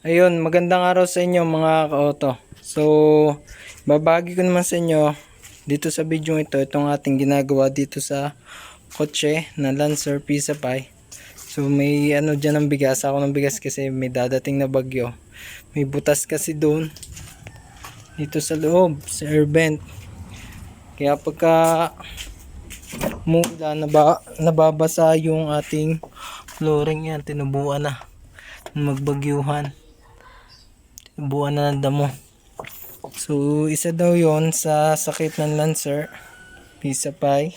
Ayun, magandang araw sa inyo mga ka-auto. So, babagi ko naman sa inyo dito sa video ito, itong ating ginagawa dito sa kotse na Lancer Pisa Pi. So, may ano dyan ng bigas. Ako ng bigas kasi may dadating na bagyo. May butas kasi doon. Dito sa loob, sa air vent. Kaya pagka mula, naba, nababasa yung ating flooring yan. Tinubuan na. Magbagyuhan buwan na ng damo. So, isa daw yon sa sakit ng Lancer. Pisa Pi.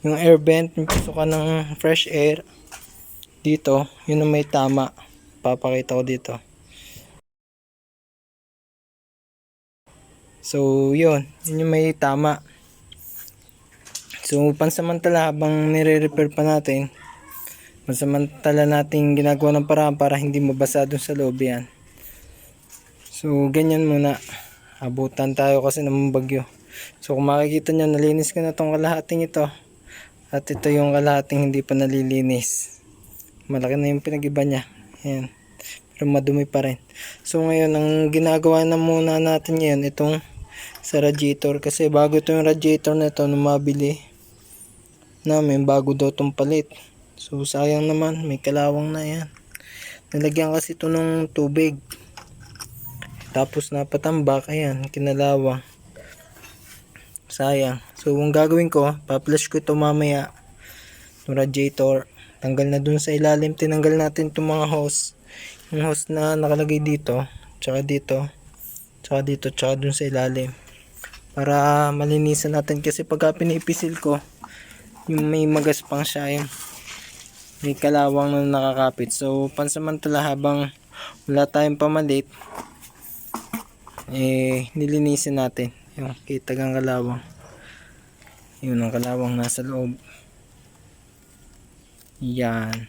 Yung air vent, yung ka ng fresh air. Dito, yun ang may tama. Papakita ko dito. So, yun. Yun yung may tama. So, pansamantala habang nire-repair pa natin, pansamantala natin ginagawa ng paraan para hindi mabasa dun sa loob yan. So, ganyan muna. Abutan tayo kasi ng bagyo. So, kung makikita nyo, nalinis ko na tong kalahating ito. At ito yung kalahating hindi pa nalilinis. Malaki na yung pinag-iba niya. Ayan. Pero madumi pa rin. So, ngayon, ang ginagawa na muna natin ngayon, itong sa radiator. Kasi bago itong radiator na ito, nung mabili namin, bago daw itong palit. So, sayang naman, may kalawang na yan. Nalagyan kasi ito ng tubig. Tapos napatambak, ayan, kinalawang. Sayang. So, ang gagawin ko, pa-flush ko ito mamaya. Yung radiator. Tanggal na dun sa ilalim. Tinanggal natin itong mga hose. Yung hose na nakalagay dito. Tsaka dito. Tsaka dito. Tsaka dun sa ilalim. Para malinisan natin. Kasi pagka pinipisil ko, yung may magaspang siya. Yung may kalawang na nakakapit. So, pansamantala habang wala tayong pamalit, eh nilinisin natin yung kitag ang kalawang. Yun ang kalawang nasa loob. Yan.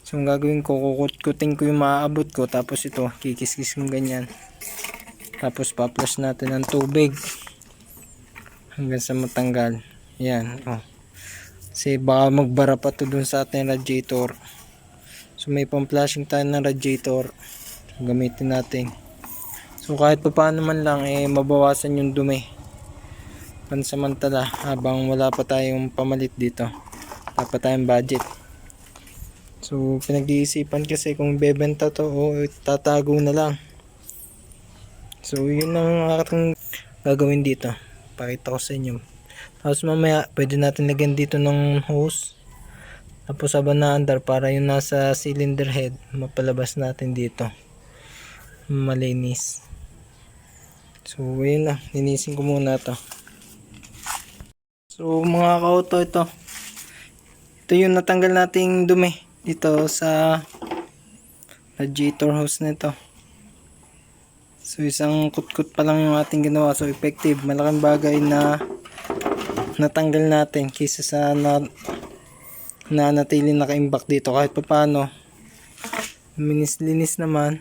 So ang gagawin ko kukutkutin ko yung maaabot ko tapos ito kikiskis kong ganyan. Tapos paplas natin ng tubig hanggang sa matanggal. Yan oh. Kasi baka magbara pa to dun sa ating radiator. So may pang flashing tayo ng radiator. Gamitin natin So kahit pa paano man lang eh mabawasan yung dumi. Pansamantala habang wala pa tayong pamalit dito. Wala pa tayong budget. So pinag-iisipan kasi kung bebenta to o tatago na lang. So yun ang aking gagawin dito. Pakita ko sa inyo. Tapos mamaya pwede natin lagyan dito ng hose. Tapos habang naandar para yung nasa cylinder head mapalabas natin dito. Malinis. So, ayun na. Linisin ko muna to. So, mga kauto ito. Ito yung natanggal nating dumi dito sa radiator hose nito. So, isang kutkut pa lang yung ating ginawa. So, effective. Malaking bagay na natanggal natin kaysa sa na, na natili nakaimbak dito. Kahit pa paano, linis-linis naman.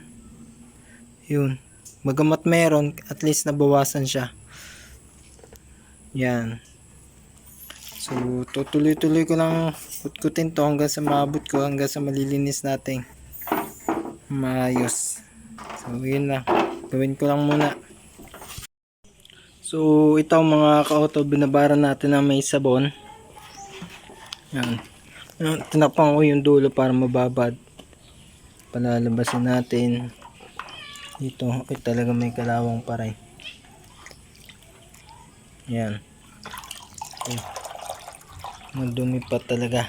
Yun. Bagamat meron, at least nabawasan siya. Yan. So, tutuloy-tuloy ko lang kutkutin to hanggang sa maabot ko, hanggang sa malilinis natin. Maayos. So, yun na. Gawin ko lang muna. So, ito mga ka-auto, binabara natin na may sabon. Yan, Tinapang ko yung dulo para mababad. Palalabasin natin. Dito, ay talaga may kalawang paray. Yan. Ay. Madumi pa talaga.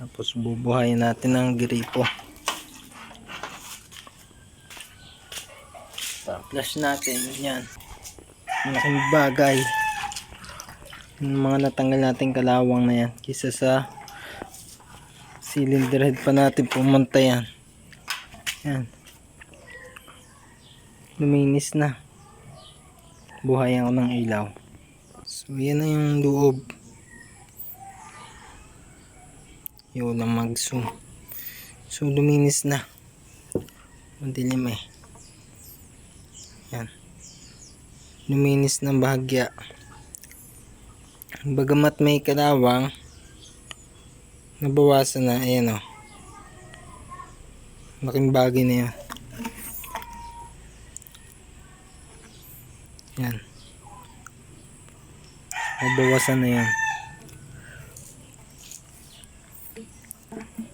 Tapos bubuhayin natin ang gripo. Pa-flush natin. Yan. Malaking bagay. Yung mga natanggal natin kalawang na yan. Kisa sa cylinder head pa natin pumunta yan. Yan. Luminis na. Buhayan ko ng ilaw. So, yan na yung loob. Yun lang mag-zoom. So, luminis na. Madilim eh. Yan. Luminis ng bahagya. Bagamat may kalawang, nabawasan na. Ayan o. Laking bagay na yan. Yan. Mabawasan na yan.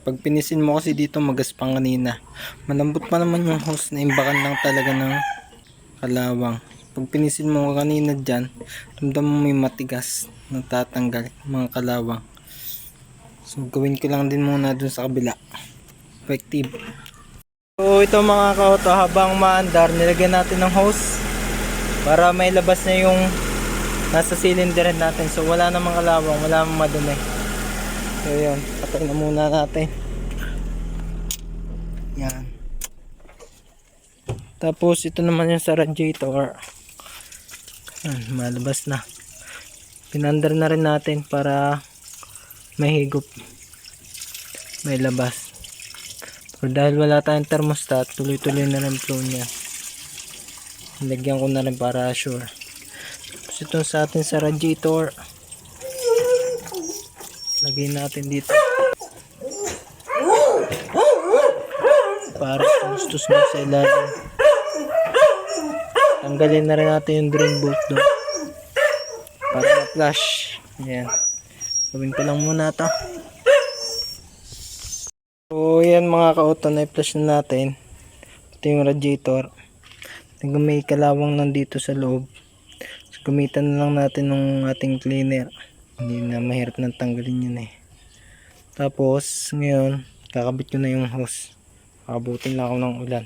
Pag pinisin mo kasi dito magaspang kanina. Malambot pa naman yung hose na imbakan lang talaga ng kalawang. Pag pinisin mo kanina dyan, ramdam mo may matigas na tatanggal mga kalawang. So gawin ko lang din muna dun sa kabila. Effective. So ito mga kauto habang maandar nilagyan natin ng hose para may labas na yung nasa cylinder natin. So wala namang kalawang, wala namang madumi. So yun, patay na muna natin. Yan. Tapos ito naman yung sa radiator. Yan, malabas na. Pinandar na rin natin para may higop. May labas. Pero dahil wala tayong thermostat, tuloy-tuloy na rin flow niya. Lagyan ko na rin para sure. Tapos ito sa atin sa radiator. Lagay natin dito. Para tustos na sa ilalim. Tanggalin na rin natin yung drain bolt doon. Para ma-flush. Yan. Gawin ko lang muna to. So, yan mga ka-auto na i-flush na natin. Ito yung radiator. May kalawang nandito sa loob. So, gamitan na lang natin ng ating cleaner. Hindi na mahirap nang tanggalin yun eh. Tapos, ngayon, kakabit ko na yung hose. Abutin lang ako ng ulan.